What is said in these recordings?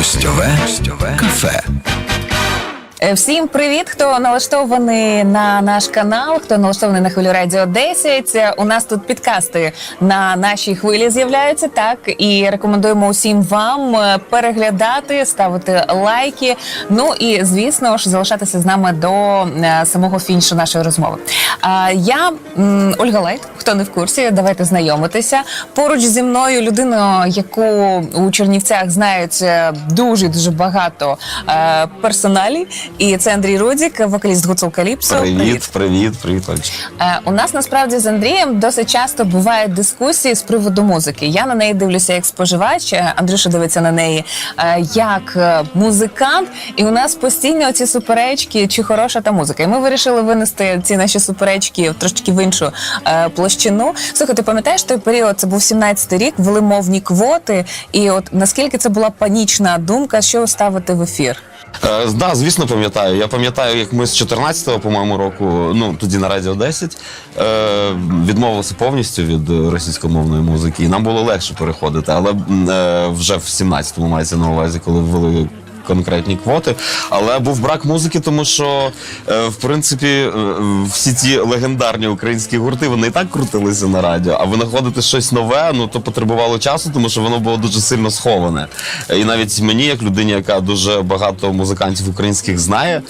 Гостьове, кафе. Е, Всім привіт, хто налаштований на наш канал, хто налаштований на хвилю Радіо 10. Е, У нас тут підкасти на нашій хвилі з'являються так. І рекомендуємо усім вам е, переглядати, ставити лайки. Ну і звісно ж залишатися з нами до самого фінішу нашої розмови. А я Ольга Лайт. Хто не в курсі, давайте знайомитися. Поруч зі мною людину, яку у Чернівцях знають дуже дуже багато персоналів. І це Андрій Рудік, вокаліст гуцул Каліпсо. Привіт, привіт, привіт, Олечка. Е, У нас насправді з Андрієм досить часто бувають дискусії з приводу музики. Я на неї дивлюся як споживач. е, Андрюша дивиться на неї е, як е, музикант. І у нас постійно ці суперечки, чи хороша та музика. І ми вирішили винести ці наші суперечки трошки в іншу е, площину. Слухай, ти пам'ятаєш той період? Це був 17-й рік, вели мовні квоти. І от наскільки це була панічна думка, що ставити в ефір? Е, да, звісно, пам'ятаю. Я пам'ятаю, як ми з 14-го, по-моєму, року, ну тоді на Радіо 10, е, відмовилися повністю від російськомовної музики, і нам було легше переходити. Але е, вже в 17-му мається на увазі, коли ввели. Конкретні квоти, але був брак музики, тому що е, в принципі е, всі ті легендарні українські гурти вони і так крутилися на радіо. А винаходити щось нове, ну то потребувало часу, тому що воно було дуже сильно сховане. Е, І навіть мені, як людині, яка дуже багато музикантів українських знає,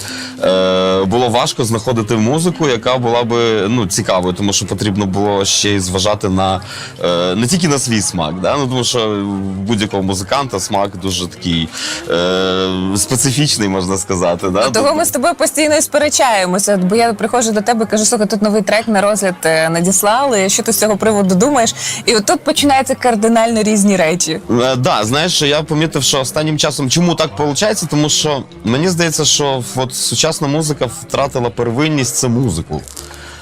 було важко знаходити музику, яка була би ну цікавою, тому що потрібно було ще й зважати на не тільки на свій смак, да? ну тому що будь-якого музиканта смак дуже такий специфічний, можна сказати. Да? Того ми з тобою постійно і сперечаємося. Бо я приходжу до тебе, кажу, слухай, тут новий трек на розгляд е, надіслали. Що ти з цього приводу думаєш? І от тут починаються кардинально різні речі. Е, Да, знаєш, я помітив, що останнім часом чому так виходить, тому що мені здається, що от сучасна музика втратила первинність це музику.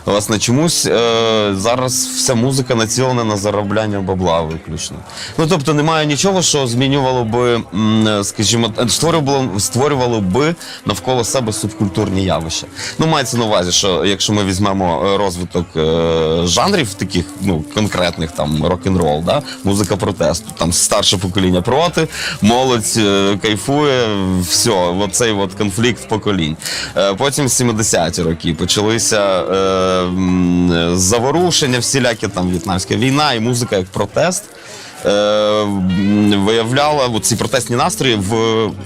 Власне, чомусь е, зараз вся музика націлена на заробляння бабла виключно. Ну тобто немає нічого, що змінювало би, е, скажімо, створювало, створювало би навколо себе субкультурні явища. Ну, мається на увазі, що якщо ми візьмемо е, розвиток е, жанрів таких, ну конкретних там рок-н-рол, да, музика протесту, там старше покоління проти, молодь е, кайфує, все, оцей от конфлікт поколінь. Е, потім 70-ті роки почалися. Е, заворушення, всілякі там в'єтнамська війна і музика як протест. Е, виявляла ці протестні настрої в,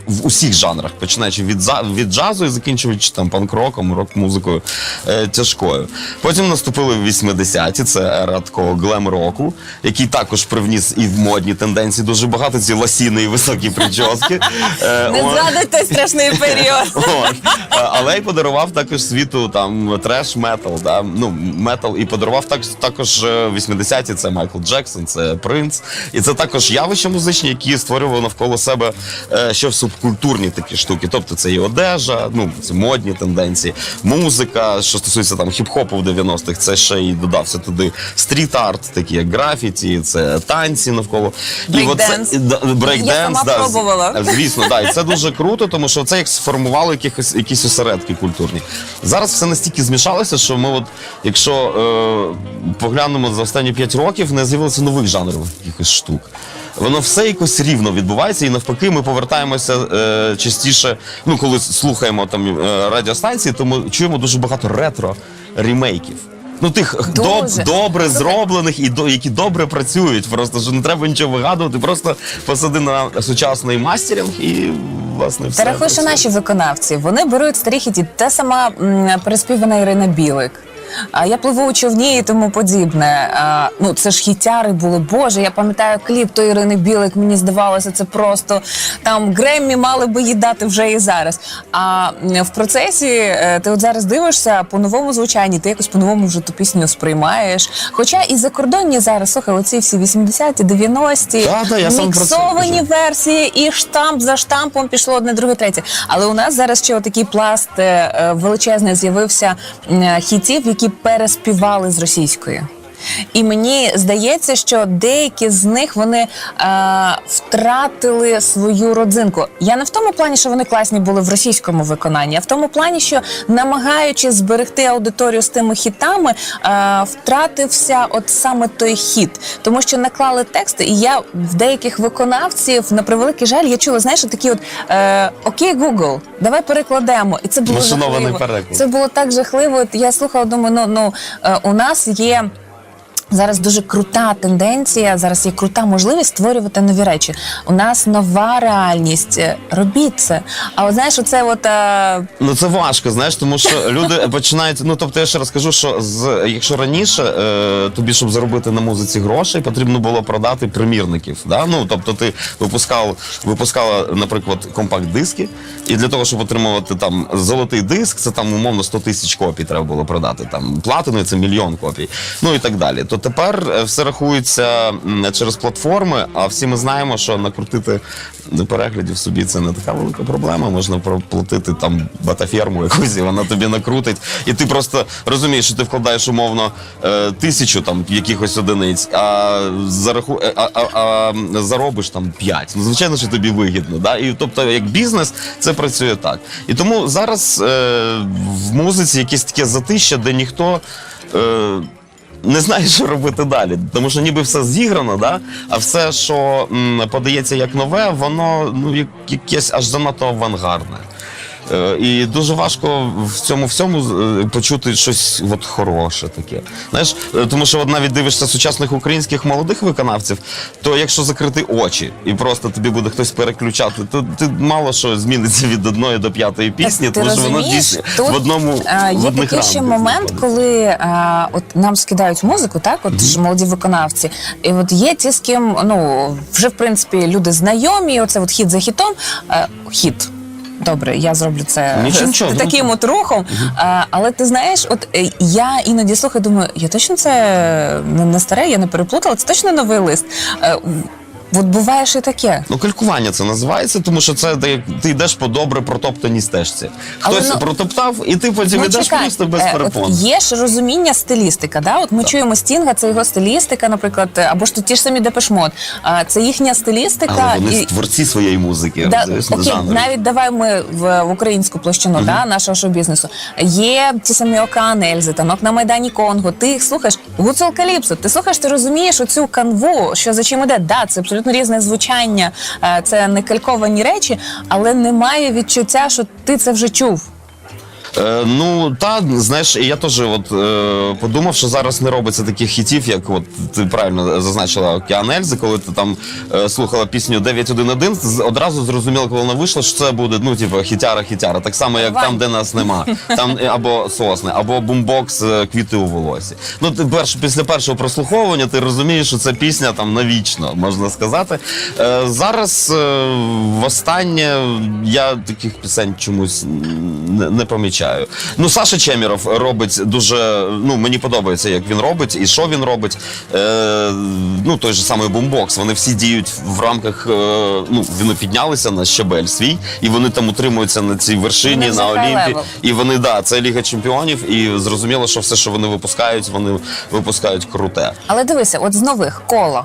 в усіх жанрах, починаючи від, від джазу і закінчуючи там панк-роком, рок-музикою е, тяжкою. Потім наступили 80-ті, це ера такого глем-року, який також привніс і в модні тенденції дуже багато ці ласіни і високі прически. Е, Не згадуйте страшний період. Але й подарував також світу там треш метал, да? ну метал, і подарував так, також е, 80-ті це Майкл Джексон, це Принц. І це також явища музичні, які створювали навколо себе е, ще в субкультурні такі штуки. Тобто це і одежа, ну це модні тенденції, музика, що стосується там хіп-хопу в 90-х, це ще й додався туди стріт-арт, такі як графіті, це танці навколо. Брейк-денс. і брейк-денс, Я сама да, пробувала. Звісно, да, і це дуже круто, тому що це як сформувало якихось якісь осередки культурні. Зараз все настільки змішалося, що ми, от, якщо е, поглянемо за останні 5 років, не з'явилося нових жанрів якихось штук. Воно все якось рівно відбувається, і навпаки, ми повертаємося е, частіше. Ну, коли слухаємо там е, радіостанції, то ми чуємо дуже багато ретро ремейків. Ну, тих доб, добре зроблених і до, які добре працюють. Просто що не треба нічого вигадувати, просто посади на сучасний мастерінг і власне все. Та рахуй, що працює. наші виконавці вони беруть старі хіті, та сама м, переспівана Ірина Білик. А я пливу у човні і тому подібне. А, ну це ж хітяри були. Боже, я пам'ятаю кліп то Ірини Білик. Мені здавалося, це просто там Греммі мали би їй дати вже і зараз. А в процесі е, ти от зараз дивишся по новому звучанні, ти якось по-новому вже ту пісню сприймаєш. Хоча і закордонні зараз слухай, оці всі 80-ті, 90-ті, Да, да, міксовані кажу. версії, і штамп за штампом пішло одне, друге, третє. Але у нас зараз ще такий пласт е, е, величезний з'явився хітів, які переспівали з російської. І мені здається, що деякі з них вони е, втратили свою родзинку. Я не в тому плані, що вони класні були в російському виконанні, а в тому плані, що намагаючись зберегти аудиторію з тими хітами, е, втратився от саме той хіт, тому що наклали тексти, і я в деяких виконавців на превеликий жаль, я чула, знаєш, такі от е, окей, Google, давай перекладемо, і це було жахливо. Це було так жахливо. Я слухала, думаю, ну ну е, у нас є. Зараз дуже крута тенденція. Зараз є крута можливість створювати нові речі. У нас нова реальність. Е, Робіть це. А от знаєш, оце от е, Ну це важко, знаєш, тому що люди починають. Ну тобто я ще раз кажу, що з якщо раніше е, тобі, щоб заробити на музиці грошей, потрібно було продати примірників. Да? Ну тобто ти випускав, випускала, наприклад, компакт-диски, і для того, щоб отримувати там золотий диск, це там умовно 100 тисяч копій треба було продати. Там платини це мільйон копій. Ну і так далі. Тепер е, все рахується через платформи, а всі ми знаємо, що накрутити переглядів собі це не така велика проблема. Можна проплатити там батаферму якусь, і вона тобі накрутить. І ти просто розумієш, що ти вкладаєш умовно е, тисячу там якихось одиниць, а зараху... е, а, а, а заробиш там п'ять. Ну, звичайно, що тобі вигідно. Да? І тобто, як бізнес, це працює так. І тому зараз е, в музиці якесь таке затища, де ніхто. Е, не знаєш, що робити далі, тому що ніби все зіграно, да? а все, що м, подається як нове, воно ну, як- якесь аж занадто авангардне. Е, І дуже важко в цьому всьому е, почути щось от хороше таке. Знаєш, е, тому що от навіть дивишся сучасних українських молодих виконавців, то якщо закрити очі і просто тобі буде хтось переключати, то ти мало що зміниться від одної до п'ятої пісні, ти тому що воно дійсно в одному е, в є одних такий ще момент, коли е, от нам скидають музику, так от ж молоді виконавці, і от є ті, з ким ну вже в принципі люди знайомі. Оце от хіт за хітом, е, хіт. Добре, я зроблю це Нічого, з нічого, таким от рухом. А, але ти знаєш, от е, я іноді слухаю, думаю, я точно це не, не старе, я не переплутала, це точно новий лист. Е, от буває ж і таке. Ну, калькування це називається, тому що це де ти йдеш по добре протоптаній стежці. Але, Хтось ну, протоптав, і ти потім Ну, йдеш чекай, просто без е, перепон. От є ж розуміння стилістика. Да? От ми чуємо Стінга, це його стилістика, наприклад, або ж тут ті ж самі Депешмот. А це їхня стилістика. Але вони і... творці своєї музики, Да, розумієш, окей, жанру. навіть давай ми в, в українську площину да, нашого шоу-бізнесу. Є ті самі Океан Ельзи, танок на Майдані Конго. Ти їх слухаєш Гуцул Каліпсо. Ти слухаєш, ти розумієш оцю канву, що за чим іде. Да, це абсолютно різне звучання, е, це не кальковані речі, але немає відчуття, що ти це вже чув. Е, ну та знаєш, я теж от е, подумав, що зараз не робиться таких хітів, як от ти правильно зазначила Океан Ельзи, коли ти там е, слухала пісню 911, з- одразу зрозуміла, коли вона вийшла, що це буде ну, типу, хітяра, хітяра. Так само, як Вань. там, де нас нема. Там е, або сосни, або бумбокс е, квіти у волосі. Ну, ти перш, після першого прослуховування ти розумієш, що це пісня там навічно, можна сказати. Е, зараз е, востаннє я таких пісень чомусь не, не помічаю. Ну, Саша Чеміров робить дуже. Ну, мені подобається, як він робить, і що він робить. Е, ну, той же самий бумбокс. Вони всі діють в рамках. Е, ну, вони піднялися на щабель свій, і вони там утримуються на цій вершині, на Олімпі. І вони, да, це Ліга Чемпіонів, і зрозуміло, що все, що вони випускають, вони випускають круте. Але дивися, от з нових коло.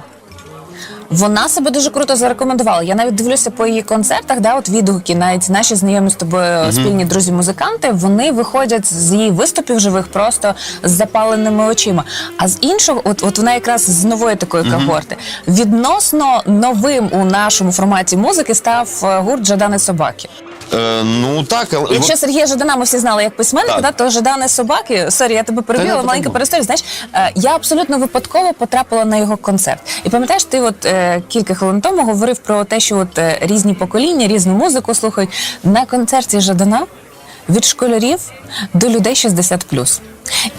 Вона себе дуже круто зарекомендувала. Я навіть дивлюся по її концертах, да, от відгуки, навіть наші знайомі з тобою спільні друзі-музиканти, вони виходять з її виступів живих просто з запаленими очима. А з іншого, от, от вона якраз з нової такої когорти, відносно новим у нашому форматі музики став е, гурт Жадани Собаки. Е, ну так, але Якщо Сергія Жадана ми всі знали як письменника, Так. да, то Жадани собаки. Сорі, я тебе перебила, Та ні, маленька подумав. пересторія. Знаєш, е, я абсолютно випадково потрапила на його концерт. І пам'ятаєш, ти от е, кілька хвилин тому говорив про те, що от е, різні покоління, різну музику слухають на концерті Жадана від школярів до людей 60+.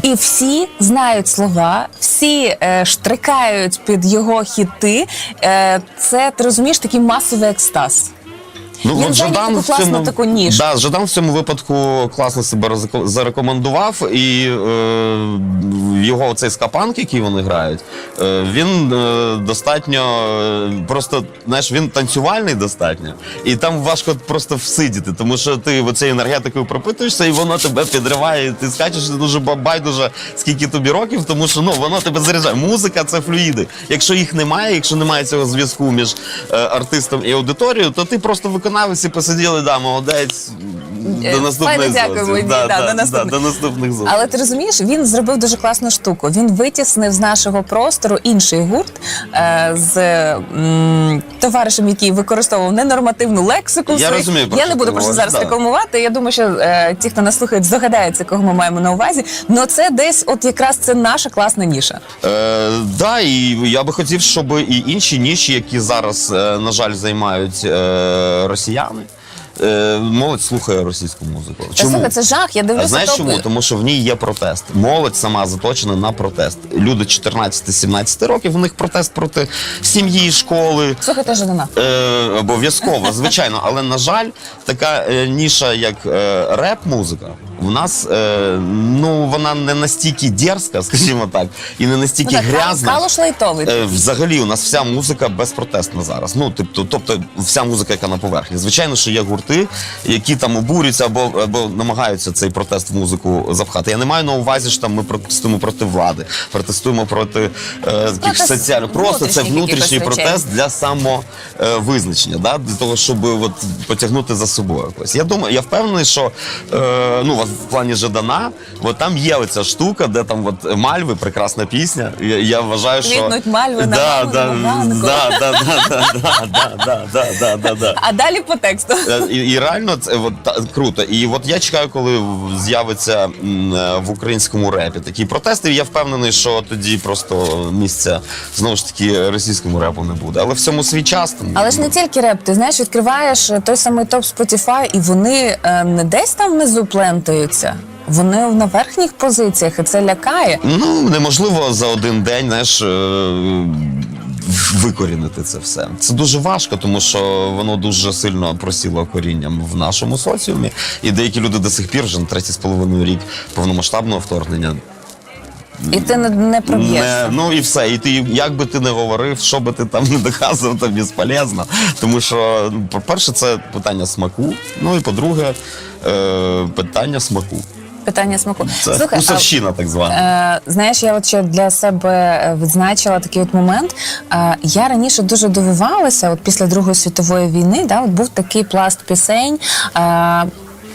І всі знають слова, всі е, штрикають під його хіти. Е, це ти розумієш такий масовий екстаз. Ну, Він от Жадан таку в класну цьому, таку нішу. Да, Жадан в цьому випадку класно себе зарекомендував, і е, його цей скапанк, який вони грають, е, він е, достатньо е, просто, знаєш, він танцювальний достатньо, і там важко просто всидіти, тому що ти оцією енергетикою пропитуєшся, і воно тебе підриває, і ти скачеш дуже байдуже, скільки тобі років, тому що ну воно тебе заряджає. Музика це флюїди. Якщо їх немає, якщо немає цього зв'язку між е, артистом і аудиторією, то ти просто виконавець і посиділи, да, молодець. Е, До наступних файно дякуємо, ні, Да, да, до наступних. да, до наступних зустрічей. Але ти розумієш, він зробив дуже класну штуку. Він витіснив з нашого простору інший гурт е, з м, товаришем, який використовував ненормативну лексику. Я розумію, про Я що не буду просто говориш, зараз да. рекламувати. Я думаю, що е, ті, хто нас слухає, здогадаються, кого ми маємо на увазі. Но це десь, от якраз це наша класна ніша. Е, да, і я би хотів, щоб і інші ніші, які зараз, е, на жаль, займають е, росіяни. Е, Молодь слухає російську музику. Та слухай, це жах. Я А дивлюся знаєш чому? Тому що в ній є протест. Молодь сама заточена на протест. Люди 14-17 років, у них протест проти сім'ї, школи. Слухайте Жадана. Е, обов'язково, звичайно, але на жаль, така е, ніша, як е, реп-музика, в нас е, ну вона не настільки дерзка, скажімо так, і не настільки Ну, так, грязна. Калуш лайтовий. Е, Взагалі, у нас вся музика безпротестна зараз. Ну, тобто, тобто, вся музика, яка на поверхні. Звичайно, що є гурти, які там обурюються або, або намагаються цей протест в музику запхати. Я не маю на увазі, що там ми протестуємо проти влади, протестуємо проти е, таких Протест соціальних. Просто це внутрішніх внутрішній якихось речей. протест для самовизначення, да? для того, щоб от, потягнути за собою. Ось я думаю, я впевнений, що е, ну, в плані Жадана, от там є оця штука, де там от Мальви, прекрасна пісня. Я, я вважаю, що Квітнуть мальви на да, маму, да, на да, да, да, да, да, да, да, да. А далі по тексту. Е, І, і реально це от, та, круто. І от я чекаю, коли з'явиться м, е, в українському репі такі протести. Я впевнений, що тоді просто місця знову ж таки російському репу не буде. Але в цьому свій час. Тому, Але ж не тільки реп, ти знаєш, відкриваєш той самий топ Spotify, і вони е, не десь там внизу плентаються. Вони на верхніх позиціях, і це лякає. Ну, неможливо за один день, знаєш. е, Викорінити це все. Це дуже важко, тому що воно дуже сильно просіло корінням в нашому соціумі. І деякі люди до сих пір вже на третій з половиною рік повномасштабного вторгнення І ти не, не проб'єшся. Не, ну і все. І ти як би ти не говорив, що би ти там не доказував, то безполезно. Тому що, ну, по-перше, це питання смаку. Ну і по-друге, е, питання смаку. Питання смаку. Це Слухай, а, так звана. Е, знаєш, я от ще для себе е, відзначила такий от момент. Е, я раніше дуже дивувалася, от після Другої світової війни, да, от був такий пласт пісень. Е,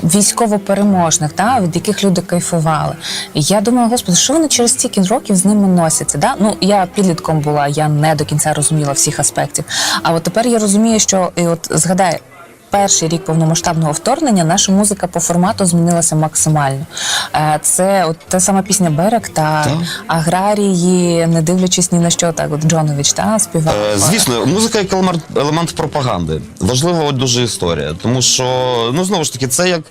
Військово-переможних, да, від яких люди кайфували. Я думаю, господи, що вони через стільки років з ними носяться? Да? Ну я підлітком була, я не до кінця розуміла всіх аспектів. А от тепер я розумію, що і от згадай, перший рік повномасштабного вторгнення наша музика по формату змінилася максимально. Е, Це от та сама пісня Берег та Так. аграрії, не дивлячись ні на що, так от Джонович та співав. Е, Звісно, музика як елемент, пропаганди. Важлива от дуже історія. Тому що, ну знову ж таки, це як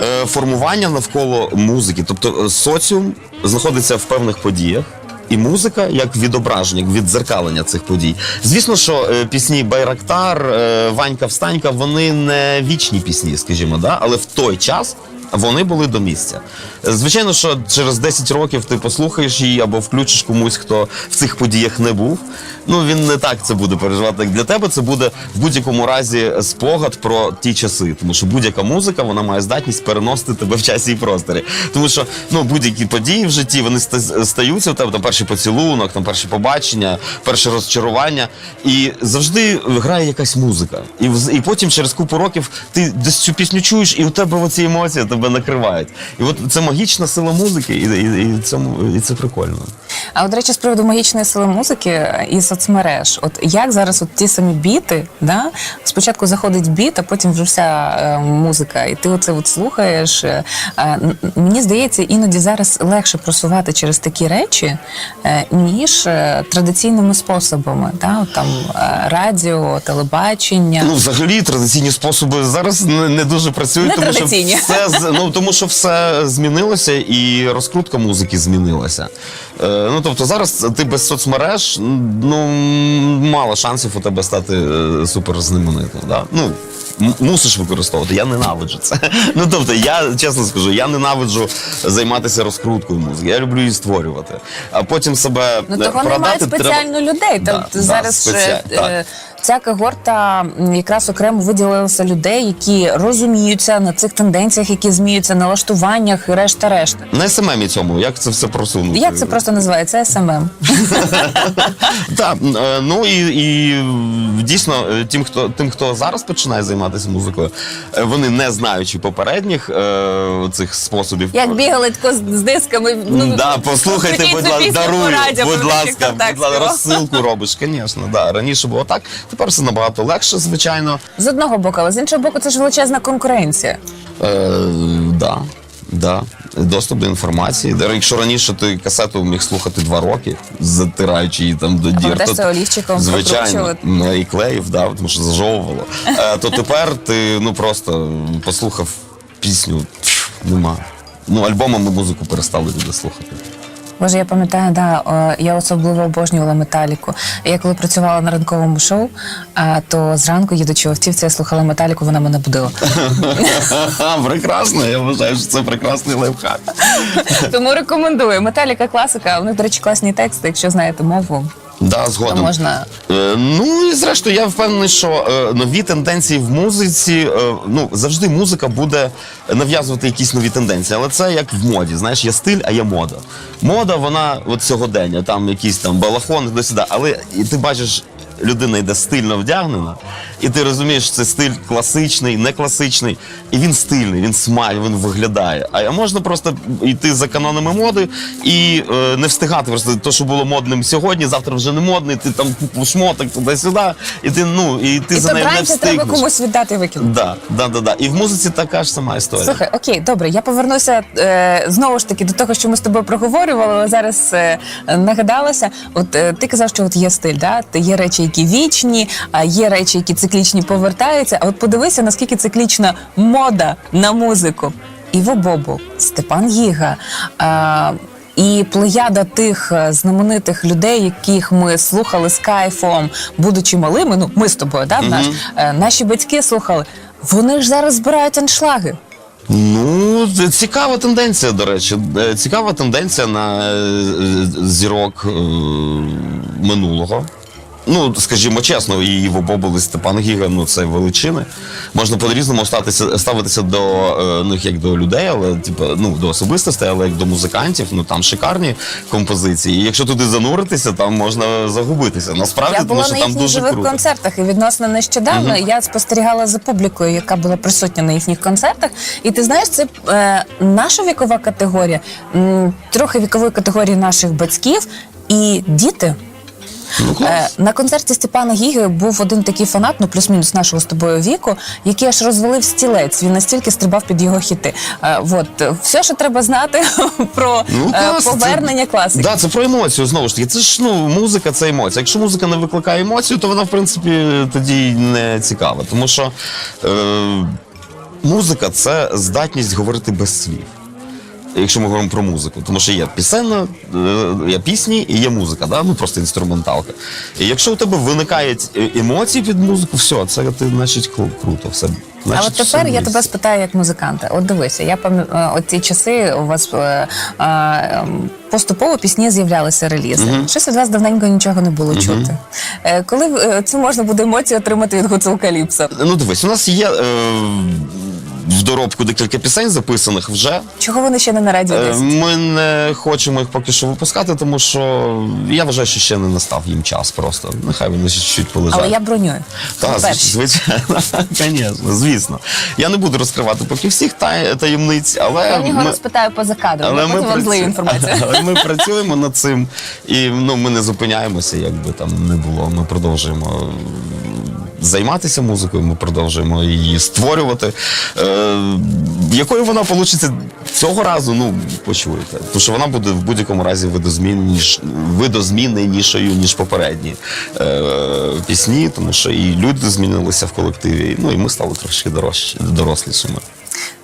е, формування навколо музики. Тобто соціум знаходиться в певних подіях. І музика як відображення, віддзеркалення цих подій. Звісно, що е, пісні Байрактар, е, Ванька Встанька, вони не вічні пісні, скажімо, да? але в той час вони були до місця. Звичайно, що через 10 років ти послухаєш її або включиш комусь, хто в цих подіях не був. Ну він не так це буде переживати, як для тебе. Це буде в будь-якому разі спогад про ті часи, тому що будь-яка музика вона має здатність переносити тебе в часі і просторі. Тому що ну будь-які події в житті вони стаються у тебе там перший поцілунок, там перші побачення, перше розчарування, і завжди грає якась музика. І і потім через купу років ти десь цю пісню чуєш, і у тебе оці емоції тебе накривають. І от це магічна сила музики, і, і, і, цьому, і це прикольно. А от, речі, з приводу магічної сили музики і соцмереж, от як зараз от ті самі біти, да? спочатку заходить біт, а потім вже вся е, музика, і ти оце от слухаєш. Е, е, мені здається, іноді зараз легше просувати через такі речі, е, ніж е, традиційними способами. Да? От, там, е, радіо, телебачення. Ну, взагалі, традиційні способи зараз не, не дуже працюють, тому що все, ну тому що все змінилося і розкрутка музики змінилася. Е, ну тобто зараз ти без соцмереж, ну мало шансів у тебе стати е, суперзнаменитим. Да? Ну, мусиш використовувати. Я ненавиджу це. Ну тобто, я чесно скажу, я ненавиджу займатися розкруткою музики. Я люблю її створювати. А потім себе Ну е, того немає продати треба- спеціально людей. Да, Тобто да, зараз е, так. е, ця когорта якраз окремо виділилася людей, які розуміються на цих тенденціях, які зміються, налаштуваннях і решта решта. На СММі цьому, як це все просунути? Як це просто називається? СММ. Так, е, ну і, і дійсно, е, тим, хто тим, хто зараз починає займатися музикою, е, вони не знаючи попередніх цих способів. Як бігали тако з дисками. Ну, да, послухайте, будь ласка, дарую, ласка, будь ласка, розсилку робиш, звісно. Да. Раніше було так, тепер все набагато легше, звичайно. З одного боку, але з іншого боку, це ж величезна конкуренція. Е, да, да. Доступ до інформації. Де, Якщо раніше ти касету міг слухати два роки, затираючи її там до дір, то це олівчиком звичайно м, і клеїв, да, тому що зажовувало. Е, то тепер ти ну просто послухав пісню, пф, нема. Ну, альбомами музику перестали люди слухати. Боже, я пам'ятаю, да, я особливо обожнювала металіку. Я коли працювала на ранковому шоу, а, то зранку, їдучи в автівці, я слухала металіку, вона мене будила. Прекрасно, я вважаю, що це прекрасний лайфхак. Тому рекомендую. Металіка класика. У них, до речі, класні тексти. Якщо знаєте мову, Да, згодом. можна. Е, Ну і зрештою, я впевнений, що е, нові тенденції в музиці. е, ну завжди музика буде нав'язувати якісь нові тенденції, але це як в моді. Знаєш, є стиль, а є мода. Мода, вона от сьогодення, там якийсь там балахон до. Але і ти бачиш, людина йде стильно вдягнена, і ти розумієш, це стиль класичний, не класичний, і він стильний, він смаль, він виглядає. А можна просто йти за канонами моди і е, не встигати. Просто те, що було модним сьогодні, завтра вже не модний. Ти там купу шмоток туди-сюди, і ти ну і ти І за нею не вранці треба комусь віддати і викинути. Да, да, да, да. І в музиці така ж сама історія. Слухай, окей, добре, я повернуся е, знову ж таки до того, що ми з тобою проговорювали, але зараз е, нагадалася. От е, ти казав, що от є стиль, да? Є речі, які вічні, а є речі, які циклічні повертаються. А от подивися, наскільки циклічна мода на музику. Іво Бобу, Степан Гіга. А, і плеяда тих е, знаменитих людей, яких ми слухали з кайфом, будучи малими. Ну, ми з тобою, да, наш, е, наші батьки слухали. Вони ж зараз збирають аншлаги. Ну, цікава тенденція, до речі. Е, Цікава тенденція на зірок минулого. Ну, скажімо чесно, і Іво Бобол, і Степан Гіга, ну це величини. Можна по-різному статися, ставитися до них як до людей, але типу, ну, до особистостей, але як до музикантів, ну там шикарні композиції. І якщо туди зануритися, там можна загубитися. Насправді, Я тому була що на там їхніх дуже живих круто. концертах, і відносно нещодавно я спостерігала за публікою, яка була присутня на їхніх концертах. І ти знаєш, це е, наша вікова категорія, м, трохи вікової категорії наших батьків і діти. Ну, клас. Е, на концерті Степана Гіги був один такий фанат, ну плюс-мінус нашого з тобою віку, який аж розвалив стілець. Він настільки стрибав під його хіти. Е, от все, що треба знати про Ну, е, це- повернення класики. Да, це про емоцію знову ж таки. Це ж ну музика, це емоція. Якщо музика не викликає емоцію, то вона в принципі тоді й не цікава. Тому що е, музика це здатність говорити без слів. Якщо ми говоримо про музику, тому що є пісенна, е, є пісні і є музика, да? ну просто інструменталка. І якщо у тебе виникають е, емоції під музику, все, це ти значить круто. Все, А значить, от тепер я тебе спитаю як музиканта. От дивися, я пам'ятаю, от ці часи у вас е, е, поступово пісні з'являлися релізи. Щось від вас давненько нічого не було чути. Е, Коли е, цю можна буде емоцію отримати від Гуцул Каліпсо? Ну дивись, у нас є е, в доробку декілька пісень записаних вже. Чого вони ще не на радіо Е, десь? Ми не хочемо їх поки що випускати, тому що я вважаю, що ще не настав їм час просто. Нехай вони ще чуть полежать. Але я бронюю. Так, Перші. звичайно, звісно, звісно. Я не буду розкривати поки всіх тай- таємниць, але Я в нього ми, розпитаю поза кадром, але ми, потім вам злию інформацію. але ми працюємо над цим, і ну, ми не зупиняємося, як би там не було. Ми продовжуємо займатися музикою, ми продовжуємо її створювати. Е, якою вона вийде цього разу, ну почуєте. Тому що вона буде в будь-якому разі видозміненішою, ніж попередні е, пісні, тому що і люди змінилися в колективі, ну і ми стали трошки дорожчі, дорослішими.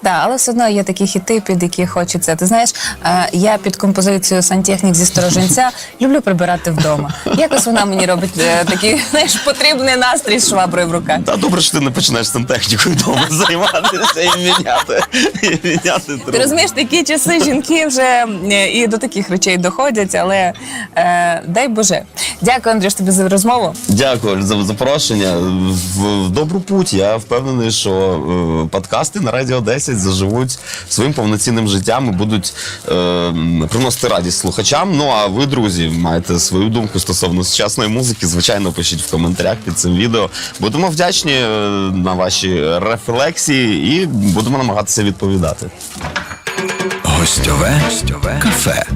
Да, але все одно є такі хіти, під які хочеться. Ти знаєш, е, я під композицію сантехнік зі сторожинця люблю прибирати вдома. Якось вона мені робить е, такий знаєш, потрібний настрій з шваброю в руках. Та добре, що ти не починаєш сантехнікою вдома займатися і міняти. І міняти Ти розумієш, такі часи жінки вже е, і до таких речей доходять, але е, дай Боже. Дякую, Андрюш, тобі за розмову. Дякую за запрошення. В, в добру путь. Я впевнений, що е, подкасти на Радіо 10 заживуть своїм повноцінним життям і будуть е, приносити радість слухачам. Ну а ви, друзі, маєте свою думку стосовно сучасної музики. Звичайно, пишіть в коментарях під цим відео. Будемо вдячні е, на ваші рефлексії і будемо намагатися відповідати. Гостьове кафе.